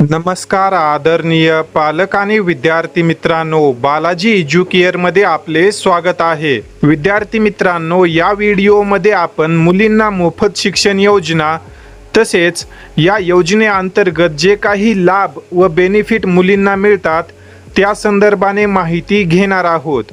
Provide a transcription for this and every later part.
नमस्कार आदरणीय पालक आणि विद्यार्थी मित्रांनो बालाजी एज्युकेअरमध्ये आपले स्वागत आहे. विद्यार्थी मित्रांनो या व्हिडिओमध्ये आपण मुलींना मोफत शिक्षण योजना तसेच या योजनेअंतर्गत जे काही लाभ व बेनिफिट मुलींना मिळतात त्या संदर्भाने माहिती घेणार आहोत.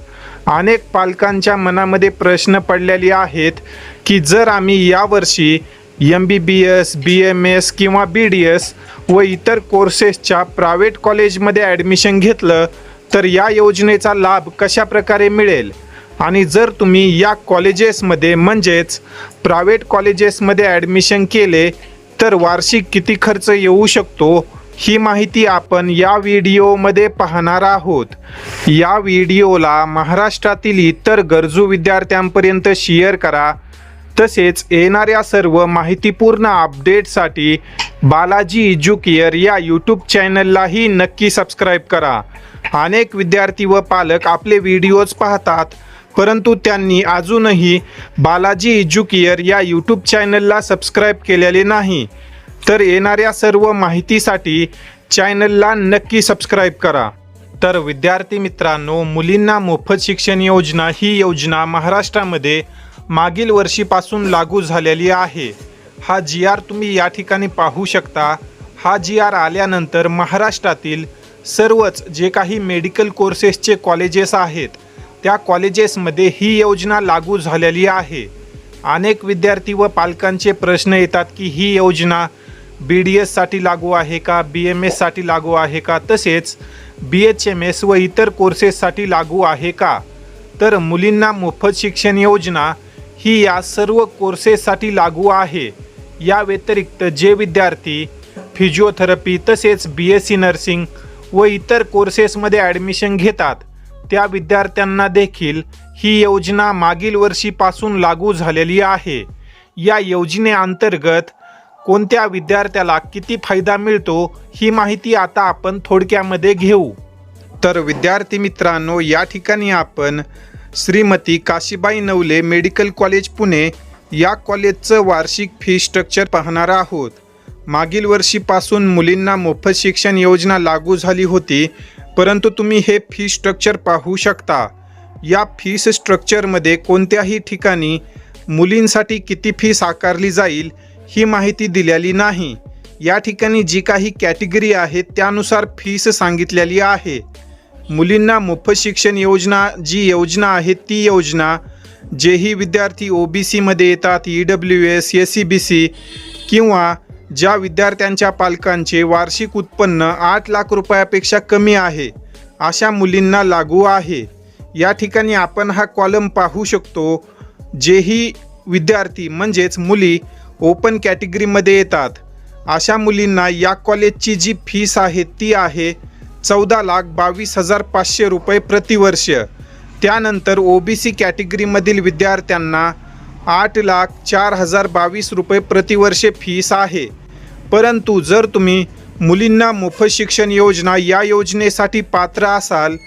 अनेक पालकांच्या मनामध्ये प्रश्न पडलेले आहेत की जर आम्ही यावर्षी M B B S B M S किंवा बी डी एस व इतर कोर्सेसच्या प्रायव्हेट कॉलेजमध्ये ॲडमिशन घेतलं तर या योजनेचा लाभ कशा प्रकारे मिळेल? आणि जर तुम्ही या कॉलेजेसमध्ये म्हणजेच प्रायव्हेट कॉलेजेसमध्ये ॲडमिशन केले तर वार्षिक किती खर्च येऊ शकतो? ही माहिती आपण या व्हिडिओमध्ये पाहणार आहोत. या व्हिडिओला महाराष्ट्रातील इतर गरजू विद्यार्थ्यांपर्यंत शेअर करा. तसेच येणाऱ्या सर्व माहितीपूर्ण अपडेटसाठी बालाजी एज्युकेअर या यूट्यूब चॅनललाही नक्की सबस्क्राईब करा. अनेक विद्यार्थी व पालक आपले व्हिडिओज पाहतात परंतु त्यांनी अजूनही बालाजी एज्युकेअर या यूट्यूब चॅनलला सबस्क्राईब केलेले नाही. तर येणाऱ्या सर्व माहितीसाठी चॅनलला नक्की सबस्क्राईब करा. तर विद्यार्थी मित्रांनो मुलींना मोफत शिक्षण योजना ही योजना महाराष्ट्रामध्ये मागील वर्षीपासून लागू झालेली आहे. हा जी आर तुम्ही या ठिकाणी पाहू शकता. हा जी आर आल्यानंतर महाराष्ट्रातील सर्वच जे काही मेडिकल कोर्सेसचे कॉलेजेस आहेत त्या कॉलेजेसमध्ये ही योजना लागू झालेली आहे. अनेक विद्यार्थी व पालकांचे प्रश्न येतात की ही योजना बी डी एससाठी लागू आहे का बी एम एससाठी लागू आहे का तसेच बी एच एम एस व इतर कोर्सेससाठी लागू आहे का? तर मुलींना मोफत शिक्षण योजना ही या सर्व कोर्सेससाठी लागू आहे. या व्यतिरिक्त जे विद्यार्थी फिजिओथेरपी तसेच बी एस सी नर्सिंग व इतर कोर्सेसमध्ये ॲडमिशन घेतात त्या विद्यार्थ्यांना देखील ही योजना मागील वर्षीपासून लागू झालेली आहे. या योजनेअंतर्गत कोणत्या विद्यार्थ्याला किती फायदा मिळतो ही माहिती आता आपण थोडक्यामध्ये घेऊ. तर विद्यार्थी मित्रांनो या ठिकाणी आपण श्रीमती काशीबाई नवले मेडिकल कॉलेज पुणे या कॉलेजचं वार्षिक फी स्ट्रक्चर पाहणार आहोत. मागील वर्षीपासून मुलींना मोफत शिक्षण योजना लागू झाली होती परंतु तुम्ही हे फी स्ट्रक्चर पाहू शकता. या फीस स्ट्रक्चरमध्ये कोणत्याही ठिकाणी मुलींसाठी किती फी आकारली जाईल ही माहिती दिलेली नाही. या ठिकाणी जी काही कॅटेगरी आहे त्यानुसार फीस सांगितलेली आहे. मुलींना मोफत शिक्षण योजना जी योजना आहे ती योजना जेही विद्यार्थी ओ बी सीमध्ये येतात E W S S C B C किंवा ज्या विद्यार्थ्यांच्या पालकांचे वार्षिक उत्पन्न आठ लाख रुपयापेक्षा कमी आहे अशा मुलींना लागू आहे. या ठिकाणी आपण हा कॉलम पाहू शकतो जेही विद्यार्थी म्हणजेच मुली ओपन कॅटेगरीमध्ये येतात. अशा मुलींना या कॉलेजची जी फीस आहे ती आहे चौदा लाख बावीस हजार पाचशे रुपये प्रतिवर्ष. त्यानंतर ओ बी सी कॅटेगरीमधील विद्यार्थ्यांना आठ लाख चार हजार बावीस रुपये प्रतिवर्षे फीस आहे. परंतु जर तुम्ही मुलींना मोफत शिक्षण योजना या योजनेसाठी पात्र असाल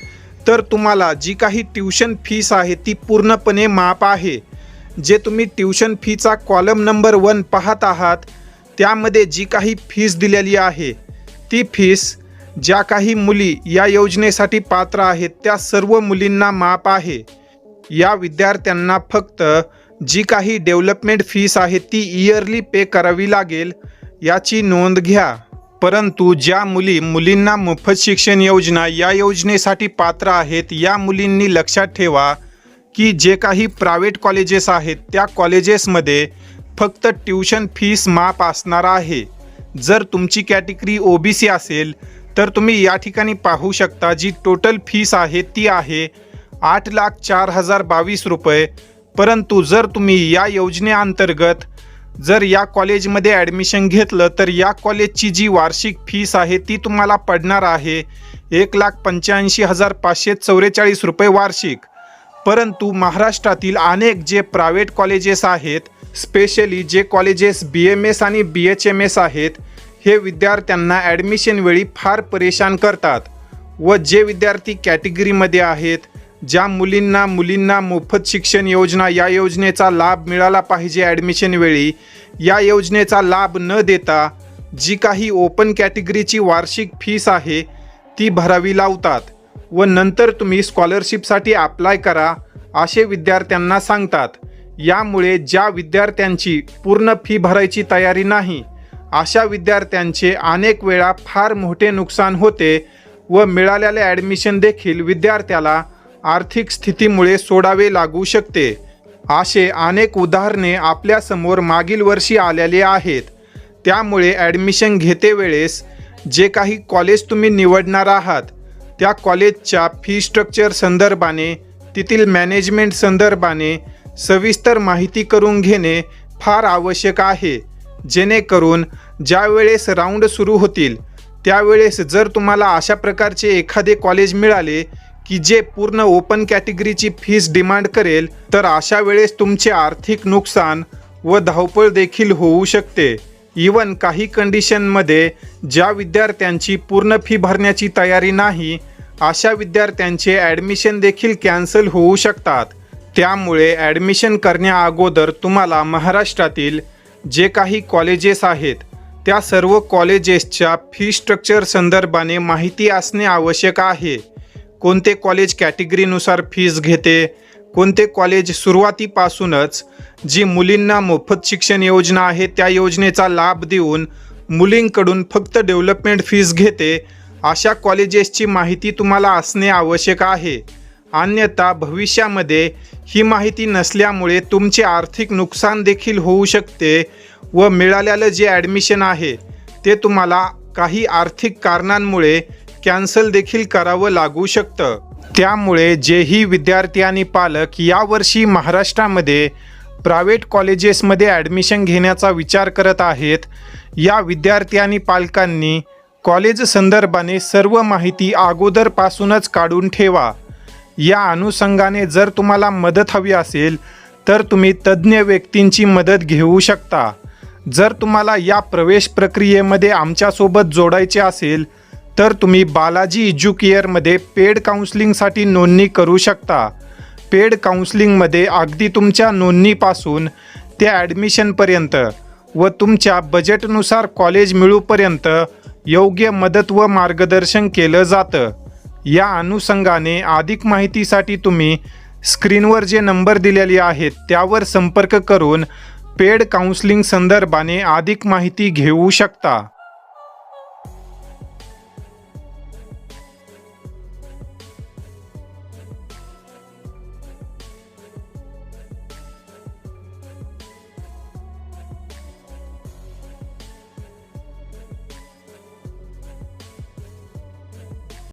तर तुम्हाला जी काही ट्युशन फीस आहे ती पूर्णपणे माफ आहे. जे तुम्ही ट्युशन फीचा कॉलम नंबर वन पाहत आहात त्यामध्ये जी काही फीस दिलेली आहे ती फीस ज्या काही मुली या योजनेसाठी पात्र आहेत त्या सर्व मुलींना माप आहे. या विद्यार्थ्यांना फक्त जी काही डेव्हलपमेंट फीस आहे ती इयरली पे करावी लागेल याची नोंद घ्या. परंतु ज्या मुली मुलींना मोफत शिक्षण योजना या योजनेसाठी पात्र आहेत या मुलींनी लक्षात ठेवा की जे काही प्रायव्हेट कॉलेजेस आहेत त्या कॉलेजेसमध्ये फक्त ट्युशन फीस माफ असणार आहे. जर तुमची कॅटेगरी ओ बी सी असेल तर तुम्ही या ठिकाणी पाहू शकता जी टोटल फीस आहे ती आहे आठ लाख चार हजार बावीस रुपये. परंतु जर तुम्ही या योजनेअंतर्गत जर या कॉलेजमध्ये ॲडमिशन घेतलं तर या कॉलेजची जी वार्षिक फीस आहे ती तुम्हाला पडणार आहे एक लाख पंच्याऐंशी हजार पाचशे चौवेचाळीस रुपये वार्षिक. परंतु महाराष्ट्रातील अनेक जे प्रायव्हेट कॉलेजेस आहेत स्पेशली जे कॉलेजेस बी एम एस आणि बी एच एम एस आहेत हे विद्यार्थ्यांना ॲडमिशन वेळी फार परेशान करतात. व जे विद्यार्थी कॅटेगरीमध्ये आहेत ज्या मुलींना मुलींना मोफत शिक्षण योजना या योजनेचा लाभ मिळाला पाहिजे ॲडमिशन वेळी या योजनेचा लाभ न देता जी काही ओपन कॅटेगरीची वार्षिक फीस आहे ती भरावी लावतात. व नंतर तुम्ही स्कॉलरशिपसाठी अप्लाय करा असे विद्यार्थ्यांना सांगतात. यामुळे ज्या विद्यार्थ्यांची पूर्ण फी भरायची तयारी नाही अशा विद्यार्थ्यांचे अनेक वेळा फार मोठे नुकसान होते व मिळालेले ॲडमिशन देखील विद्यार्थ्याला आर्थिक स्थितीमुळे सोडावे लागू शकते. असे अनेक उदाहरणे आपल्यासमोर मागील वर्षी आलेले आहेत. त्यामुळे ॲडमिशन घेते वेळेस जे काही कॉलेज तुम्ही निवडणार आहात त्या कॉलेजच्या फी स्ट्रक्चर संदर्भाने तेथील मॅनेजमेंट संदर्भाने सविस्तर माहिती करून घेणे फार आवश्यक आहे. जेणेकरून ज्यावेळेस राऊंड सुरू होतील त्यावेळेस जर तुम्हाला अशा प्रकारचे एखादे कॉलेज मिळाले की जे पूर्ण ओपन कॅटेगरीची फीस डिमांड करेल तर अशा वेळेस तुमचे आर्थिक नुकसान व धावपळ देखील होऊ शकते. इवन काही कंडिशनमध्ये ज्या विद्यार्थ्यांची पूर्ण फी भरण्याची तयारी नाही अशा विद्यार्थ्यांचे ॲडमिशन देखील कॅन्सल होऊ शकतात. त्यामुळे ॲडमिशन करण्याअगोदर तुम्हाला महाराष्ट्रातील जे काही कॉलेजेस आहेत त्या सर्व कॉलेजेसच्या फी स्ट्रक्चर संदर्भाने माहिती असणे आवश्यक आहे. कोणते कॉलेज कॅटेगरीनुसार फीज घेते कोणते कॉलेज सुरुवातीपासूनच जी मुलींना मोफत शिक्षण योजना आहे त्या योजनेचा लाभ देऊन मुलींकडून फक्त डेव्हलपमेंट फीज घेते अशा कॉलेजेसची माहिती तुम्हाला असणे आवश्यक आहे. अन्यथा भविष्यामध्ये ही माहिती नसल्यामुळे तुमचे आर्थिक नुकसान देखील होऊ शकते व मिळालेलं जे ॲडमिशन आहे ते तुम्हाला काही आर्थिक कारणांमुळे कॅन्सल देखील करावं लागू शकतं. त्यामुळे जेही विद्यार्थी आणि पालक यावर्षी महाराष्ट्रामध्ये प्रायव्हेट कॉलेजेसमध्ये ॲडमिशन घेण्याचा विचार करत आहेत या विद्यार्थी आणि पालकांनी कॉलेज संदर्भाने सर्व माहिती अगोदरपासूनच काढून ठेवा. या अनुषंगाने जर तुम्हाला मदत हवी असेल तर तुम्ही तज्ज्ञ व्यक्तींची मदत घेऊ शकता. जर तुम्हाला या प्रवेश प्रक्रियेमध्ये आमच्यासोबत जोडायचे असेल तर तुम्ही बालाजी इज्युकेअरमध्ये पेड काउन्सिलिंगसाठी नोंदणी करू शकता. पेड काउन्सिलिंगमध्ये अगदी तुमच्या नोंदणीपासून ते ॲडमिशनपर्यंत व तुमच्या बजेटनुसार कॉलेज मिळूपर्यंत योग्य मदत व मार्गदर्शन केलं जातं. या अनुषंगाने अधिक माहितीसाठी तुम्ही स्क्रीनवर जे नंबर दिलेले आहेत त्यावर संपर्क करून पेड काउन्सिलिंग संदर्भाने अधिक माहिती घेऊ शकता.